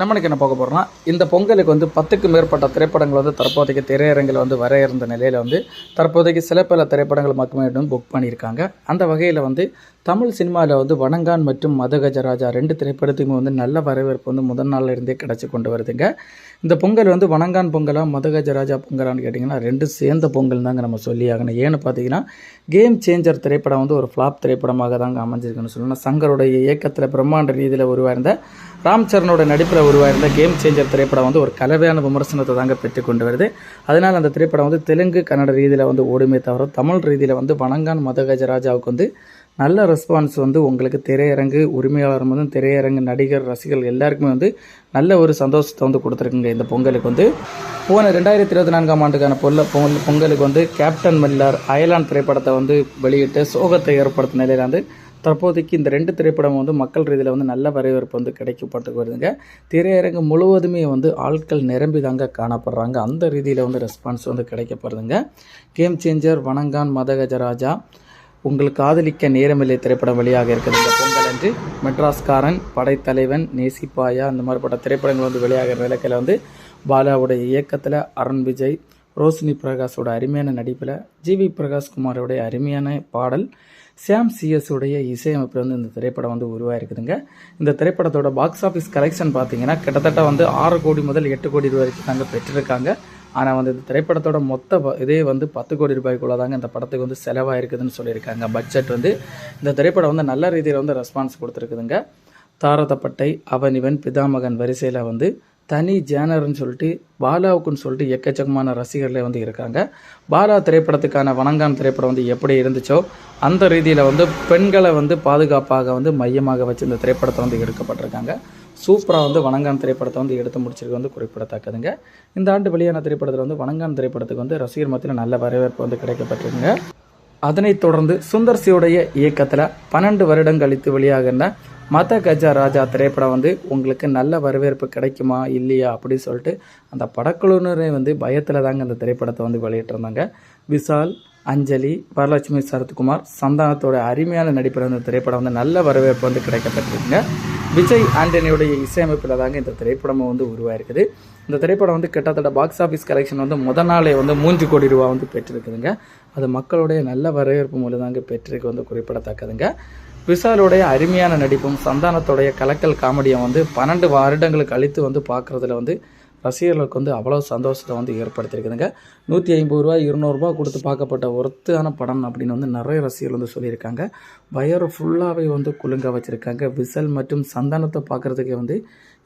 நம்மளுக்கு என்ன பார்க்க போகிறோம்னா இந்த பொங்கலுக்கு வந்து பத்துக்கு மேற்பட்ட திரைப்படங்கள் வந்து தற்போதைக்கு திரையரங்கில் வந்து வர இருந்த நிலையில் வந்து தற்போதைக்கு சில பல திரைப்படங்கள் மட்டுமே புக் பண்ணியிருக்காங்க. அந்த வகையில் வந்து தமிழ் சினிமாவில் வந்து வணங்கான் மற்றும் மதகஜராஜா ரெண்டு திரைப்படத்துக்கும் வந்து நல்ல வரவேற்பு வந்து முதல் நாளில் இருந்தே கிடச்சி கொண்டு வருதுங்க. இந்த பொங்கல் வந்து வணங்கான் பொங்கலா மதகஜராஜா பொங்கலான்னு கேட்டிங்கன்னா ரெண்டு சேர்ந்த பொங்கல் தாங்க நம்ம சொல்லி ஆகணும். ஏன்னு பார்த்தீங்கன்னா கேம் சேஞ்சர் திரைப்படம் வந்து ஒரு ஃப்ளாப் திரைப்படமாக தாங்க அமைஞ்சிருக்குன்னு சொல்லணும். சங்கருடைய இயக்கத்தில் பிரம்மாண்ட ரீதியில் உருவாயிருந்த ராம் சரணோட நடிப்பில் உருவாயிருந்த கேம் சேஞ்சர் திரைப்படம் வந்து ஒரு கலவையான விமர்சனத்தை தாங்க பெற்று கொண்டு வருது. அதனால் அந்த திரைப்படம் வந்து தெலுங்கு கன்னட ரீதியில் வந்து ஓடுமே தவிர தமிழ் ரீதியில் வந்து வணங்கான் மதகஜராஜாவுக்கு வந்து நல்ல ரெஸ்பான்ஸ் வந்து உங்களுக்கு திரையரங்கு உரிமையாளர் வந்து திரையரங்கு நடிகர் ரசிகர்கள் எல்லாருக்குமே வந்து நல்ல ஒரு சந்தோஷத்தை வந்து கொடுத்துருக்குங்க. இந்த பொங்கலுக்கு வந்து போன ரெண்டாயிரத்தி இருபத்தி நான்காம் ஆண்டுக்கான பொல்ல பொங்கல் பொங்கலுக்கு வந்து கேப்டன் மில்லர் அயலான் திரைப்படத்தை வந்து வெளியிட்டு சோகத்தை ஏற்படுத்தின நிலையில் வந்து தற்போதைக்கு இந்த ரெண்டு திரைப்படம் வந்து மக்கள் ரீதியில் வந்து நல்ல வரவேற்பு வந்து கிடைக்கப்பட்டு வருதுங்க. திரையரங்கு முழுவதுமே வந்து ஆட்கள் நிரம்பி தாங்க காணப்படுறாங்க. அந்த ரீதியில் வந்து ரெஸ்பான்ஸ் வந்து கிடைக்கப்படுதுங்க கேம் சேஞ்சர் வணங்கான் மதகஜராஜா உங்களுக்கு காதலிக்க நேரமில்லை திரைப்படம் வெளியாக இருக்குது இந்த பொங்கல் அன்று மெட்ராஸ்காரன் படைத்தலைவன் நேசிப்பாயா அந்த மாதிரிப்பட்ட திரைப்படங்கள் வந்து வெளியாகிற நிலக்கையில் வந்து பாலாவுடைய இயக்கத்தில் அருண் விஜய் ரோஷினி பிரகாஷோட அருமையான நடிப்பில் ஜிவி பிரகாஷ்குமாரோடைய அருமையான பாடல் சாம் சிஎஸ் இசையமைப்பில் வந்து இந்த திரைப்படம் வந்து உருவாயிருக்குதுங்க. இந்த திரைப்படத்தோட பாக்ஸ் ஆஃபீஸ் கலெக்ஷன் பார்த்தீங்கன்னா கிட்டத்தட்ட வந்து ஆறு கோடி முதல் எட்டு கோடி ரூபாய் வரைக்கும் தாங்க பெற்றிருக்காங்க. ஆனால் வந்து இந்த திரைப்படத்தோட மொத்த இதே வந்து பத்து கோடி ரூபாய்க்குள்ளே தாங்க இந்த படத்துக்கு வந்து செலவாயிருக்குதுன்னு சொல்லியிருக்காங்க. பட்ஜெட் வந்து இந்த திரைப்படம் வந்து நல்ல ரீதியில் வந்து ரெஸ்பான்ஸ் கொடுத்துருக்குதுங்க. தாரதப்பட்டை அவன் இவன் பிதாமகன் வரிசையில் வந்து தனி ஜேனர்னு சொல்லிட்டு பாலாவுக்குன்னு சொல்லிட்டு எக்கச்சக்கமான ரசிகர்களே வந்து இருக்காங்க. பாலா திரைப்படத்துக்கான வனங்கான் திரைப்படம் வந்து எப்படி இருந்துச்சோ அந்த ரீதியில் வந்து பெண்களை வந்து பாதுகாப்பாக வந்து மையமாக வச்சு இந்த திரைப்படத்தை வந்து எடுக்கப்பட்டிருக்காங்க. சூப்பராக வந்து வனங்கான் திரைப்படத்தை வந்து எடுத்து முடிச்சிருக்கு வந்து குறிப்பிடத்தக்கதுங்க. இந்த ஆண்டு வெளியான திரைப்படத்தில் வந்து வனங்கான் திரைப்படத்துக்கு வந்து ரசிகர் மத்தியில் நல்ல வரவேற்பு வந்து கிடைக்கப்பட்டிருக்குங்க. அதனைத் தொடர்ந்து சுந்தர் சியுடைய இயக்கத்தில் பன்னெண்டு வருடம் கழித்து வெளியாகின மத கஜா ராஜா திரைப்படம் வந்து உங்களுக்கு நல்ல வரவேற்பு கிடைக்குமா இல்லையா அப்படின்னு சொல்லிட்டு அந்த படக்குழுவினரே வந்து பயத்தில் தாங்க அந்த திரைப்படத்தை வந்து வெளியிட்டிருந்தாங்க. விசால் அஞ்சலி வரலட்சுமி சரத்குமார் சந்தானத்தோட அருமையான நடிப்பில் அந்த திரைப்படம் வந்து நல்ல வரவேற்பு வந்து கிடைக்கப்பட்டிருக்குங்க. விஜய் ஆண்டனியோடைய இசையமைப்பில் தாங்க இந்த திரைப்படமும் வந்து உருவாயிருக்குது. இந்த திரைப்படம் வந்து கிட்டத்தட்ட பாக்ஸ் ஆஃபீஸ் கலெக்ஷன் வந்து முத நாளே வந்து மூன்று கோடி ரூபா வந்து பெற்றிருக்குதுங்க. அது மக்களுடைய நல்ல வரவேற்பு மூலம் தாங்க பெற்றிருக்கு வந்து குறிப்பிடத்தக்கதுங்க. விஷாலுடைய அருமையான நடிப்பும் சந்தானத்துடைய கலக்கல் காமெடியும் வந்து பன்னெண்டு வருடங்களுக்கு கழித்து வந்து பார்க்குறதுல வந்து ரசிகர்களுக்கு வந்து அவ்வளோ சந்தோஷத்தை வந்து ஏற்படுத்தியிருக்குதுங்க. நூற்றி ஐம்பது ரூபா இருநூறுபா கொடுத்து பார்க்கப்பட்ட ஒருத்தான படம் அப்படின்னு வந்து நிறைய ரசிகர்கள் வந்து சொல்லியிருக்காங்க. வயறு ஃபுல்லாகவே வந்து குலுங்க வச்சுருக்காங்க. விசல் மற்றும் சந்தானத்தை பார்க்குறதுக்கே வந்து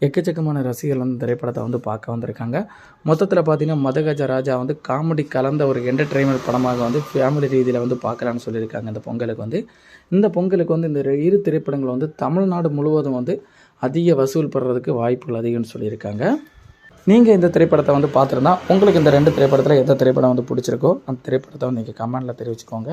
எக்கச்சக்கமான ரசிகர்கள் வந்து திரைப்படத்தை வந்து பார்க்க வந்திருக்காங்க. மொத்தத்தில் பார்த்தீங்கன்னா மதகஜ ராஜா வந்து காமெடி கலந்த ஒரு என்டர்டெயின்மெண்ட் படமாக வந்து ஃபேமிலி ரீதியில் வந்து பார்க்கலான்னு சொல்லியிருக்காங்க இந்த பொங்கலுக்கு வந்து. இந்த பொங்கலுக்கு வந்து இந்த இரு திரைப்படங்கள் வந்து தமிழ்நாடு முழுவதும் வந்து அதிக வசூல் படுறதுக்கு வாய்ப்புகள் அதிகம்னு சொல்லியிருக்காங்க. நீங்கள் இந்த திரைப்படத்தை வந்து பார்த்துருந்தா உங்களுக்கு இந்த ரெண்டு திரைப்படத்தில் எந்த திரைப்படம் வந்து பிடிச்சிருக்கோ அந்த திரைப்படத்தை வந்து நீங்கள் கமெண்டில் தெரிவிச்சுக்கோங்க.